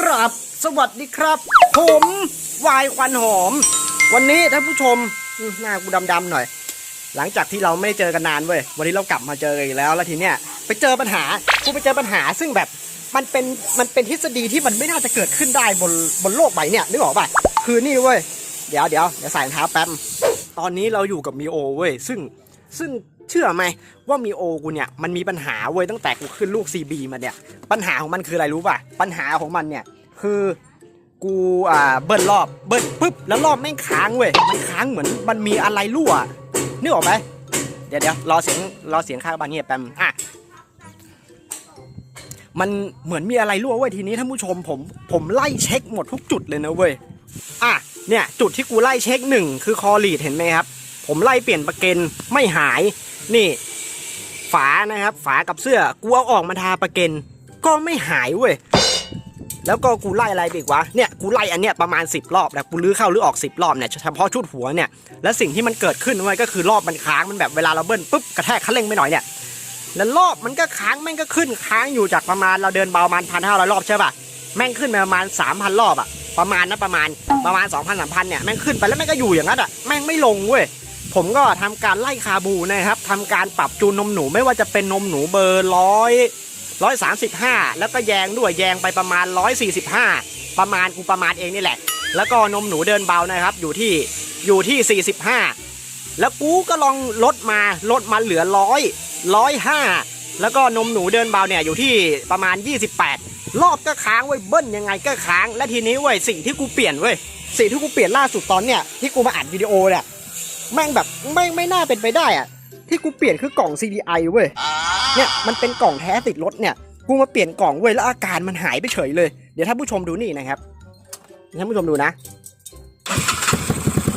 กราบสวัสดีครับ ผมวายควันหอม วันนี้ท่านผู้ชมหน้ากูดำๆหน่อย หลังจากที่เราไม่เจอกันนานเว้ยวันนี้เรากลับมาเจอกันอีกแล้วแล้วทีเนี้ยไปเจอปัญหากูไปเจอปัญหาซึ่งแบบมันเป็นมันเป็นทฤษฎีที่มันไม่น่าจะเกิดขึ้นได้บนบนโลกใบเนี่ยนึกออกป่ะคือนี่เว้ยเดี๋ยวเดี๋ยวเดี๋ยวใส่รองเท้าแป๊บตอนนี้เราอยู่กับมีโอเว้ยซึ่งซึ่ง เชื่อไหมว่ามีโอกูเนี่ยมันมีปัญหาเว้ยตั้งแต่กูขึ้นลูก CB มาเนี่ย ปัญหาของมันคืออะไรรู้ป่ะ ปัญหาของมันเนี่ยคือกูอ่าเบิ้ลรอบเบิ้ลปุ๊บแล้วรอบแม่งค้างเว้ยมันค้างเหมือนมันมีอะไรรั่วนึกออกไหมเดี๋ยวเดี๋ยวรอเสียงรอเสียงข้างบ้านเงียบแป๊บอะมันเหมือนมีอะไรรั่วเว้ยทีนี้ท่านผู้ชมผมผมไล่เช็คหมดทุกจุดเลยนะเว้ยอะเนี่ยจุดที่กูไล่เช็คหนึ่งคือคอลีดเห็นไหมครับ ผมไล่เปลี่ยนประเกนไม่หาย นี่ฝานะครับ ฝากับเสื้อกูเอาออกมาทาประเกนก็ไม่หายเว้ยแล้วก็กูไล่อะไรไปอีกวะเนี่ยกูไล่อันเนี้ยประมาณ 10 รอบแล้วกูลื้อเข้าลื้อออก 10 รอบเนี่ยเฉพาะชุดหัวเนี่ยและสิ่งที่มันเกิดขึ้นไว้ก็คือรอบมันค้างมันแบบเวลาเราเบิ้ลปุ๊บกระแทกคันเร่งไปหน่อยเนี่ยแล้วรอบมันก็ค้างแม่งก็ขึ้นค้างอยู่จากประมาณเราเดินเบาประมาณพันห้าร้อยรอบใช่ป่ะแม่งขึ้นไปประมาณ 3,000 รอบอะประมาณนะประมาณประมาณ2,000 3,000เนี่ยแม่งขึ้นไปแล้วแม่งก็อยู่อย่างนั้นอะแม่งไม่ลงเว้ย ผมก็ทำการไล่คาบูนะครับทำการปรับจูนนมหนูไม่ว่าจะเป็นนมหนูเบอร์ร้อยร้อยสามสิบห้าแล้วก็แยงด้วยแยงไปประมาณร้อยสี่สิบห้าประมาณกูประมาณเองนี่แหละ แล้วก็นมหนูเดินเบานะครับ อยู่ที่อยู่ที่สี่สิบห้าแล้วกูก็ลองลดมาลดมาเหลือร้อยร้อยห้าแล้วก็นมหนูเดินเบาเนี่ยอยู่ที่ประมาณ 28 รอบก็ค้างเว้ยเบิ้ลยังไงก็ค้าง และทีนี้เว้ยสิ่งที่กูเปลี่ยนเว้ยสิ่งที่กูเปลี่ยนล่าสุดตอนเนี่ยที่กูมาอัดวิดีโอเนี่ย แม่งแบบไม่ไม่น่าเป็นไปได้อะที่กูเปลี่ยนคือกล่อง CDI เว้ยเนี่ยมันเป็นกล่องแท้ติดรถเนี่ยกูมาเปลี่ยนกล่องเว้ยแล้วอาการมันหายไปเฉยเลย เดี๋ยวท่านผู้ชมดูนี่นะครับท่านผู้ชมดูนะ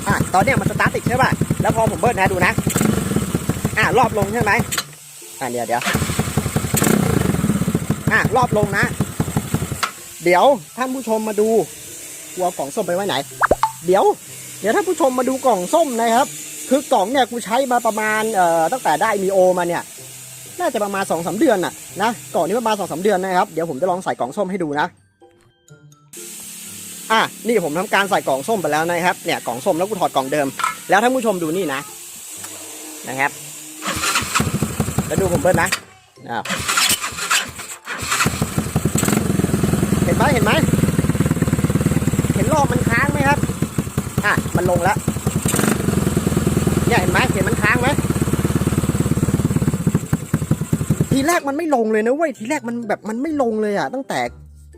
อะตอนเนี้ยมันสตาร์ทติดใช่ป่ะแล้วพอผมเบิร์นะดูนะ อะรอบลงใช่ไหมอะเดี๋ยวเดี๋ยวอะรอบลงนะ เดี๋ยวท่านผู้ชมมาดูกลัวกล่องส้มไปไว้ไหน เดี๋ยว เดี๋ยวถ้าผู้ชมมาดูกล่องส้มนะครับ คือกล่องเนี่ยกูใช้มาประมาณเอ่อตั้งแต่ได้มีโอมาเนี่ยน่าจะประมาณ2อสเดือนน่ะนะกล่องนี้ประมาณ2อสเดือนนะครับเดี๋ยวผมจะลองใส่กล่องส้มให้ดูนะอะนี่ผมทำการใส่กล่องส้มไปแล้วนะครับเนี่ยกล่องส้มแล้วกูถอดกล่องเดิม แล้วท่านผู้ชมดูนี่นะนะครับ แล้วดูผมเบิ้ลนะอ้าวเห็นไหมเห็นไหมเห็นรอบมันค้างไหมครับอะมันลงแล้ว เนี่ยเห็นไหมเห็นมันค้างไหมทีแรกมันไม่ลงเลยนะเว้ยทีแรกมันแบบมันไม่ลงเลยอะ ตั้งแต่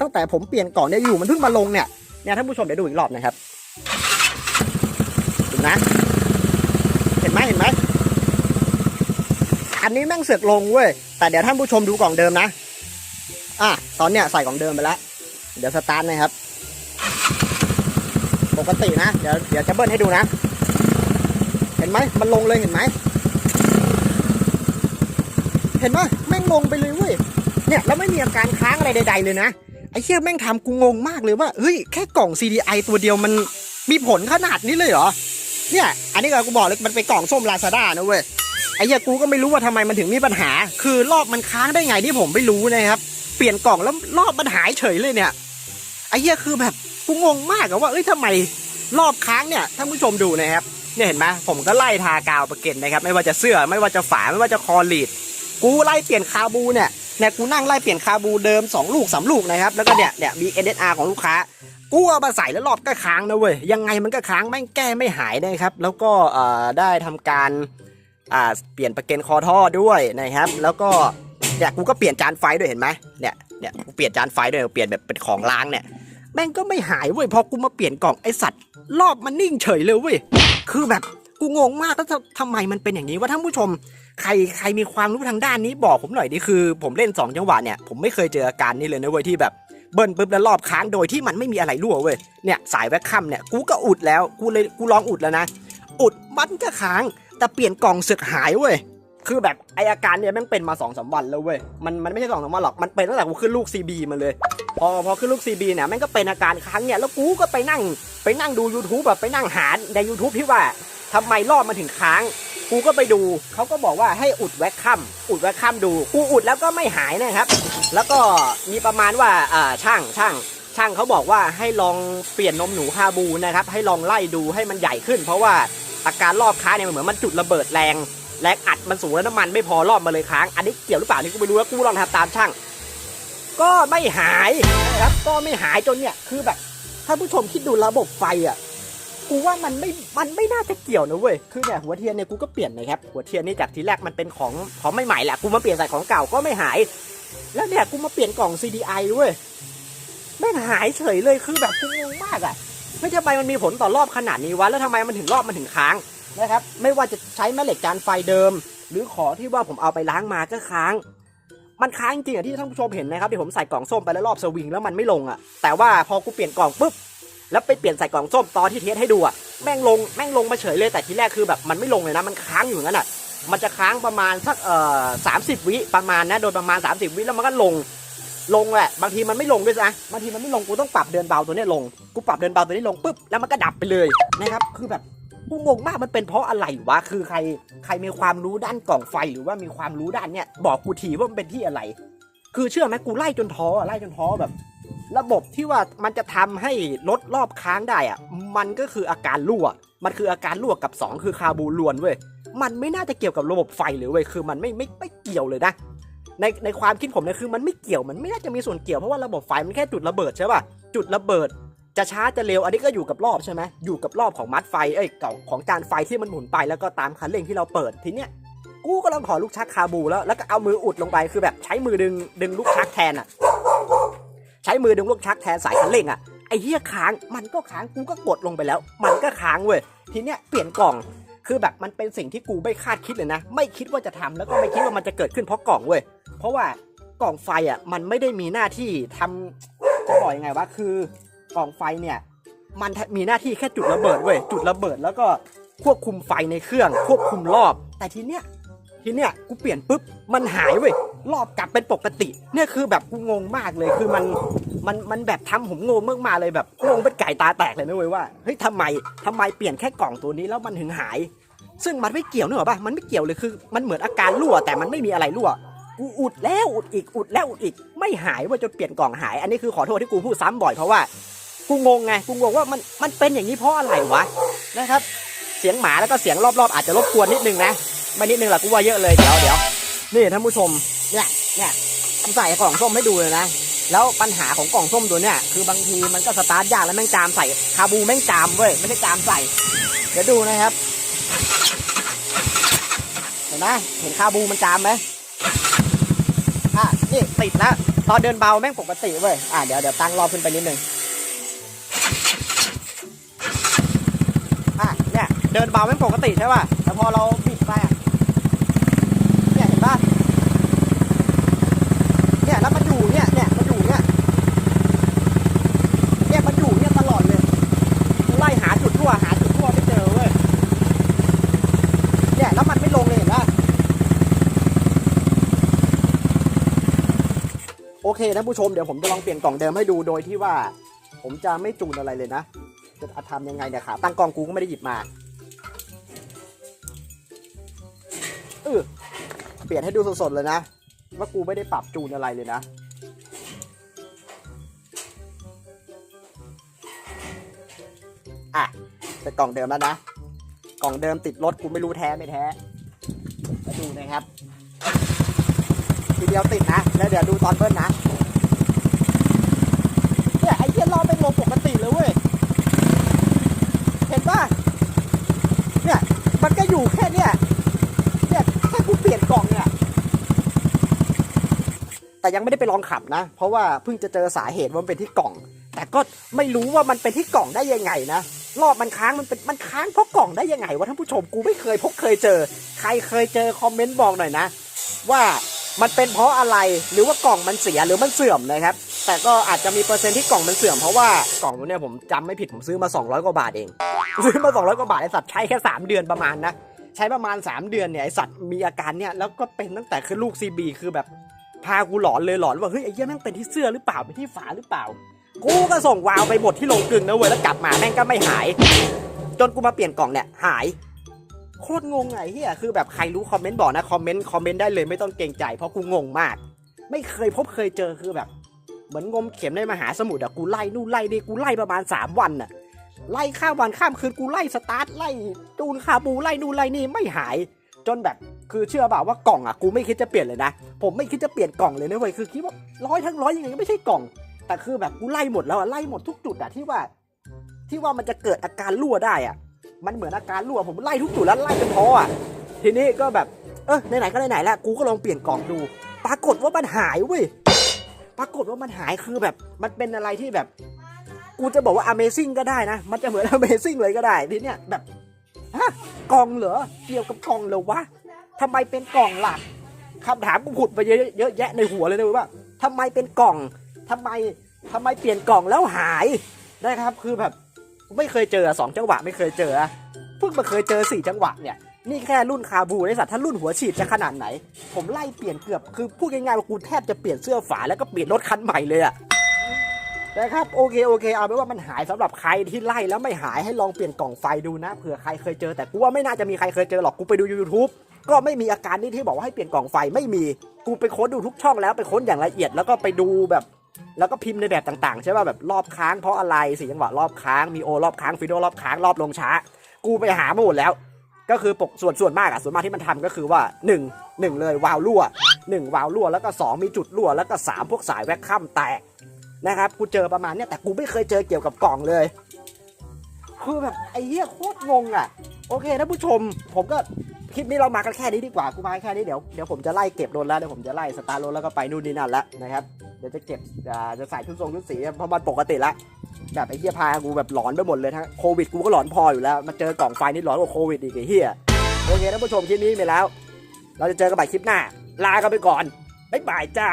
ตั้งแต่ผมเปลี่ยนกล่องเนี่ยอยู่มันเพิ่งมาลงเนี่ยเนี่ยท่านผู้ชมเดี๋ยวดูอีกรอบนะครับดูนะ เห็นไหมเห็นไหมอันนี้แม่งเสือกลงเว้ยแต่เดี๋ยวท่านผู้ชมดูกล่องเดิมนะอะตอนเนี้ยใส่กล่องเดิมไปแล้วเดี๋ยวสตาร์ทนะครับ ปกตินะ เดี๋ยวเดี๋ยวจะเบิ้ลให้ดูนะ ไหมมันลงเลยเห็นไหมเห็นไหมแม่งลงไปเลยเว้ยเนี่ยแล้วไม่มีอาการค้างอะไรใด ๆ เลยนะไอ้เชี่ยแม่งทำกูงงมากเลยว่าเฮ้ยแค่กล่อง CDI ตัวเดียวมันมีผลขนาดนี้เลยเหรอเนี่ยอันนี้ก็กูบอกเลยมันเป็นกล่องส้มลาซาด้านะเว้ยไอ้เหี้ยกูก็ไม่รู้ว่าทำไมมันถึงมีปัญหา คือรอบมันค้างได้ไงที่ผมไม่รู้นะครับ เปลี่ยนกล่องแล้วรอบมันหายเฉยเลยเนี่ยไอ้เหี้ยคือแบบกูงงมากอะว่าเอ้ยทำไมรอบค้างเนี่ยท่านผู้ชมดูนะครับ เนี่ยเห็นไหมผมก็ไล่ทากาวประเก็นนะครับ ไม่ว่าจะเสื้อไม่ว่าจะฝาไม่ว่าจะคอลีด กูไล่เปลี่ยนคาบูเนี่ยเนี่ยกูนั่งไล่เปลี่ยนคาบูเดิม 2 ลูก 3 ลูกนะครับ แล้วก็เนี่ยเนี่ยมี NSR ของลูกค้า กูเอามาใส่แล้วรอบก็ค้างนะเว้ย ยังไงมันก็ค้างแม่แก้ไม่หายนะครับ แล้วก็เอ่อได้ทำการอ่าเปลี่ยนประเก็นคอท่อด้วยนะครับ แล้วก็เนี่ยกูก็เปลี่ยนจานไฟด้วยเห็นไหมเนี่ยเนี่ยกูเปลี่ยนจานไฟด้วยเปลี่ยนแบบเป็นของล้างเนี่ย แม่งก็ไม่หายเว้ยพอกูมาเปลี่ยนกล่องไอสัตว์ รอบมันนิ่งเฉยเลยเว้ยคือแบบกูงงมากแล้วทำทำไมมันเป็นอย่างนี้ว่าท่านผู้ชม ใครใครมีความรู้ทางด้านนี้บอกผมหน่อยดิคือ ผมเล่นสองจังหวะเนี่ยผมไม่เคยเจออาการนี้เลยนะเว้ยที่แบบเบิ้ลปุ๊บแล้วรอบค้างโดยที่มันไม่มีอะไรรั่วเว้ยเนี่ยสายแวคคัมเนี่ยกูก็อุดแล้วกูเลยกูลองอุดแล้วนะ อุดมันก็ค้างแต่เปลี่ยนกล่องเสึกหายเว้ย คือแบบไออาการเนี่ยแม่งเป็นมาสองสามวันแล้วเว้ย มันมันไม่ใช่สองสามวันหรอก มันเป็นตั้งแต่กูขึ้นลูก CB มาเลย พอพอขึ้นลูก CB เนี่ยแม่งก็เป็นอาการค้างเนี่ยแล้วกูก็ไปนั่งไปนั่งดู YouTube แบบไปนั่งหาใน YouTube ที่ว่าทำไมรอบมันถึงค้าง กูก็ไปดู เขาก็บอกว่าให้อุดแวคคัมอุดแวคคัมดู กูอุดแล้วก็ไม่หายนะครับ แล้วก็มีประมาณว่าอ่าช่างช่างช่างเขาบอกว่าให้ลองเปลี่ยนนมหนูฮาบูนะครับ ให้ลองไล่ดูให้มันใหญ่ขึ้น เพราะว่าอาการรอบค้างเนี่ยมันเหมือนมันจุดระเบิดแรง แรงอัดมันสูงแล้วน้ำมันไม่พอรอบมาเลยค้าง อันนี้เกี่ยวหรือเปล่านี่กูไม่รู้แล้วกูลองทำตามช่าง ก็ไม่หายนะครับก็ไม่หายจนเนี่ยคือแบบถ้าผู้ชมคิดดูระบบไฟอะกูว่ามันไม่ มันไม่น่าจะเกี่ยวนะเว้ย คือเนี่ยหัวเทียนเนี่ยกูก็เปลี่ยนนะครับ หัวเทียนนี่จากทีแรกมันเป็นของของใหม่ๆแหละ กูมาเปลี่ยนใส่ของเก่าก็ไม่หาย แล้วเนี่ยกูมาเปลี่ยนกล่อง CDI เว้ยแม่งหายเฉยเลย คือแบบกูงงมากอะไม่ทำไมมันมีผลต่อรอบขนาดนี้วะ แล้วทำไมมันถึงรอบมันถึงค้าง นะครับ ไม่ว่าจะใช้แม่เหล็กจานไฟเดิม หรือขอที่ว่าผมเอาไปล้างมาก็ค้าง มันค้างจริงอะที่ท่านผู้ชมเห็นนะครับที่ผมใส่กล่องส้มไปแล้วรอบสวิงแล้วมันไม่ลงอะ แต่ว่าพอกูเปลี่ยนกล่องปุ๊บแล้วไปเปลี่ยนใส่กล่องส้มตอนที่เทสให้ดูอะแม่งลงแม่งลงมาเฉยเลยแต่ทีแรกคือแบบมันไม่ลงเลยนะมันค้างอยู่งั้นอะมันจะค้างประมาณสักเอ่อสามสิบวิประมาณนะโดยประมาณ 30 วิแล้วมันก็ลงลงแหละบางทีมันไม่ลงด้วยนะบางทีมันไม่ลงกูต้องปรับเดินเบาตัวนี้ลงกูปรับเดินเบาตัวนี้ลงปุ๊บแล้วมันก็ดับไปเลยนะครับคือแบบ กูงงมากมันเป็นเพราะอะไรวะคือใครใครมีความรู้ด้านกล่องไฟหรือว่ามีความรู้ด้านเนี้ยบอกกูทีว่ามันเป็นที่อะไร คือเชื่อไหมกูไล่จนท้อไล่จนท้อแบบ ระบบที่ว่ามันจะทำให้ลดรอบค้างได้อะมันก็คืออาการรั่ว มันคืออาการรั่วกับ 2 คือคาร์บูลวนเว้ยมันไม่น่าจะเกี่ยวกับระบบไฟเลยเว้ยคือมันไม่ไม่ไม่เกี่ยวเลยนะในในความคิดผมเนี่ยคือมันไม่เกี่ยวมันไม่น่าจะมีส่วนเกี่ยวเพราะว่าระบบไฟมันแค่จุดระเบิดใช่ป่ะจุดระเบิด จะช้าจะเร็วอันนี้ก็อยู่กับรอบใช่ไหมอยู่กับรอบของมัดไฟเอ้ยของของจานไฟที่มันหมุนไปแล้วก็ตามคันเร่งที่เราเปิดทีเนี้ยกูก็ลองขอลูกชักคาบูแล้วแล้วก็เอามืออุดลงไปคือแบบใช้มือดึงดึงลูกชักแทนอะ ใช้มือดึงลูกชักแทนสายคันเร่งอะไอ้เหี้ยค้างมันก็ค้างกูก็กดลงไปแล้ว มันก็ค้างเว้ยทีเนี้ยเปลี่ยนกล่องคือแบบมันเป็นสิ่งที่กูไม่คาดคิดเลยนะ ไม่คิดว่าจะทำแล้วก็ไม่คิดว่ามันจะเกิดขึ้นเพราะกล่องเว้ยเพราะว่ากล่องไฟอะมันไม่ได้มีหน้าที่ทำจะบอกยังไงวะคือ กล่องไฟเนี่ย มันมีหน้าที่แค่จุดระเบิดเว้ยจุดระเบิดแล้วก็ควบคุมไฟในเครื่อง ควบคุมรอบ แต่ทีเนี้ยทีเนี้ยกูเปลี่ยนปุ๊บมันหายเว้ยรอบกลับเป็นปกติ เนี่ยคือแบบกูงงมากเลยคือมันมันมันแบบทำผมงงมากๆเลยแบบงงเป็นไก่ตาแตกเลยนะเว้ยว่าเฮ้ยทำไมทำไมเปลี่ยนแค่กล่องตัวนี้แล้วมันถึงหาย ซึ่งมันไม่เกี่ยวเนอะป่ะมันไม่เกี่ยวเลยคือ มันเหมือนอาการรั่วแต่มันไม่มีอะไรรั่วกูอุดแล้วอุดอีกอุดแล้วอุดอีกไม่หายเว่าจนเปลี่ยนกล่องหาย อันนี้คือขอโทษที่กูพูดซ้ำบ่อยเพราะว่า กูงงไงกูงงว่ามันมันเป็นอย่างนี้เพราะอะไรวะนะครับ เสียงหมาแล้วก็เสียงรอบๆ อาจจะรบกวนนิดนึงนะไม่นิดนึงหรอกกูว่าเยอะเลยเดี๋ยวเดี๋ยวนี่ท่านผู้ชมเนี่ยเนี่ยกูใส่กล่องส้มให้ดูเลยนะแล้วปัญหาของกล่องส้มตัวเนี่ยคือบางทีมันก็สตาร์ทยากแล้วแม่งจามใส่คาบูแม่งจามเว้ยไม่ใช่จามใส่ เดี๋ยวดูนะครับ เห็นไหมเห็นคาบูมันจามไหมอะนี่ติดแล้วตอนเดินเบาแม่งปกติเว้ยอะเดี๋ยวเดี๋ยวตั้งรอบขึ้นไปนิดนึง เดินเบาแม่งปกติใช่ป่ะ แต่พอเราบิดไปอะ เนี่ยเห็นป่ะ เนี่ยแล้วมันอยู่เนี่ย เนี่ยมันอยู่เนี่ย เนี่ยมันอยู่เนี่ยตลอดเลย ไล่หาจุดรั่วหาจุดรั่วไม่เจอเว้ย เนี่ยแล้วมันไม่ลงเลยเห็นป่ะ โอเคนะผู้ชมเดี๋ยวผมจะลองเปลี่ยนกล่องเดิมให้ดูโดยที่ว่า ผมจะไม่จูนอะไรเลยนะ จะทำยังไงเนี่ยครับตั้งกล่องกูก็ไม่ได้หยิบมา อ เปลี่ยนให้ดูสดๆเลยนะ ว่ากูไม่ได้ปรับจูนอะไรเลยนะ อะเป็นกล่องเดิมแล้วนะ กล่องเดิมติดรถกูไม่รู้แท้ไม่แท้มาดูนะครับ ทีเดียวติดนะ แล้วเดี๋ยวดูตอนเบิ้ลนะ เนี่ยไอ้เหี้ยรอบเป็นลงปกติเลยเว้ย เห็นป่ะ เนี่ย มันก็อยู่แค่เนี่ย เนี่ยแค่กูเปลี่ยนกล่องเนี่ย แต่ยังไม่ได้ไปลองขับนะ เพราะว่าเพิ่งจะเจอสาเหตุว่ามันเป็นที่กล่อง แต่ก็ไม่รู้ว่ามันเป็นที่กล่องได้ยังไงนะรอบมันค้างมันเป็นมันค้างเพราะกล่องได้ยังไงวะท่านผู้ชมกูไม่เคยพบเคยเจอ ใครเคยเจอคอมเมนต์บอกหน่อยนะ ว่ามันเป็นเพราะอะไรหรือว่ากล่องมันเสียหรือมันเสื่อมนะครับ แต่ก็อาจจะมีเปอร์เซ็นต์ที่กล่องมันเสื่อมเพราะว่ากล่องตัวเนี้ยผมจำไม่ผิดผมซื้อมา 200 กว่าบาทเอง ซื้อมา 200 กว่าบาทไอสัตว์ใช้แค่ 3 เดือนประมาณนะ ใช้ประมาณ 3 เดือนเนี่ยไอสัตว์มีอาการเนี่ยแล้วก็เป็นตั้งแต่คือลูกซีบีคือแบบ พากูหลอนเลยหลอนว่าเฮ้ยไอ้เหี้ยแม่งเป็นที่เสื้อหรือเปล่าเป็นที่ฝาหรือเปล่า กูก็ส่งวาวไปหมดที่โรงกลึงนะเว้ยแล้วกลับมาแม่งก็ไม่หาย จนกูมาเปลี่ยนกล่องเนี่ยหายโคตรงงไงเฮียคือแบบใครรู้คอมเมนต์บอกนะคอมเมนต์คอมเมนต์ได้เลยไม่ต้องเกรงใจเพราะกูงงมาก ไม่เคยพบเคยเจอคือแบบ เหมือนงมเข็มในมหาสมุทรอะกูไล่นู่นไล่นี่กูไล่ประมาณ 3 วันอะไล่ข้ามวันข้ามคืนกูไล่สตาร์ทไล่จูนคาบูไล่นู่นไล่นี่ไม่หาย จนแบบ คือเชื่อเปล่าว่ากล่องอะกูไม่คิดจะเปลี่ยนเลยนะ ผมไม่คิดจะเปลี่ยนกล่องเลยนะเว้ยคือคิดว่าร้อยทั้งร้อยยังไงก็ไม่ใช่กล่อง แต่คือแบบกูไล่หมดแล้วอะไล่หมดทุกจุดอะที่ว่า ที่ว่ามันจะเกิดอาการรั่วได้อะ มันเหมือนอาการรั่วผมไล่ทุกจุดแล้วไล่จนพออะทีนี้ก็แบบเออไหนๆก็ไหนๆแล้วกูก็ลองเปลี่ยนกล่องดู ปรากฏว่ามันหายเว้ยปรากฏว่ามันหายคือแบบ มันเป็นอะไรที่แบบ กูจะบอกว่า Amazing ก็ได้นะ มันจะเหมือน Amazing เลยก็ได้ทีเนี้ยแบบฮะกล่องเหรอเกี่ยวกับกล่องเหรอวะ ทำไมเป็นกล่องหลักคำถามกูผุดไปเยอะเยอะแยะในหัวเลยนะว่าทำไมเป็นกล่องทำไมทำไมเปลี่ยนกล่องแล้วหายนะครับ คือแบบไม่เคยเจอสองจังหวะไม่เคยเจอเพิ่งมาเคยเจอสี่จังหวะเนี่ยนี่แค่รุ่นคาบูไอสัตว์ถ้ารุ่นหัวฉีดจะขนาดไหน ผมไล่เปลี่ยนเกือบคือพูดง่ายๆว่ากูแทบจะเปลี่ยนเสื้อฝาแล้วก็เปลี่ยนรถคันใหม่เลยอะนะครับโอเคโอเคเอาเป็นว่ามันหายสำหรับใครที่ไล่แล้วไม่หายให้ลองเปลี่ยนกล่องไฟดูนะเผื่อใครเคยเจอแต่กูว่าไม่น่าจะมีใครเคยเจอหรอกกูไปดู YouTube ก็ไม่มีอาการนี้ที่บอกว่าให้เปลี่ยนกล่องไฟไม่มีกูไปค้นดูทุกช่องแล้วไปค้นอย่างละเอียดแล้วก็ไปดูแบบ แล้วก็พิมพ์ในแบบต่างๆ ใช่ป่ะแบบรอบค้างเพราะอะไรสี่จังหวะรอบค้างมีโอรอบค้างฟิโดรอบค้างรอบลงช้า กูไปหามาหมดแล้ว ก็คือปกส่วนส่วนมากอะส่วนมากที่มันทำก็คือว่า1นึ่งหนึ่งเลยวาล์วรั่วหนึ่งวาล์วรั่วแล้วก็ 2 มีจุดรั่วแล้วก็ 3 พวกสายแวคคัมแตกนะครับกูเจอประมาณเนี้ยแต่กูไม่เคยเจอเกี่ยวกับกล่องเลยคือแบบไอ้เหี้ยโคตรงงอะโอเคท่านผู้ชม ผมก็ คลิปนี้เรามากันแค่นี้ดีกว่ากูมาแค่นี้เดี๋ยวเดี๋ยวผมจะไล่เก็บรถแล้วเดี๋ยวผมจะไล่สตาร์รถแล้วก็ไปนู่นนี่นั่นแล้วนะครับเดี๋ยวจะเก็บอ่าจะใส่ชุดทรงชุดสีเพราะมันปกติละแบบไอ้เฮียพากูแบบหลอนไปหมดเลยทั้งโควิดกูก็หลอนพออยู่แล้วมาเจอกล่องไฟนี่หลอนกว่าโควิดอีกไอ้เฮียโอเคท่านผู้ชมคลิปนี้ไปแล้ว เราจะเจอกันใหม่คลิปหน้า ลากันไปก่อนบ๊ายบายจ้า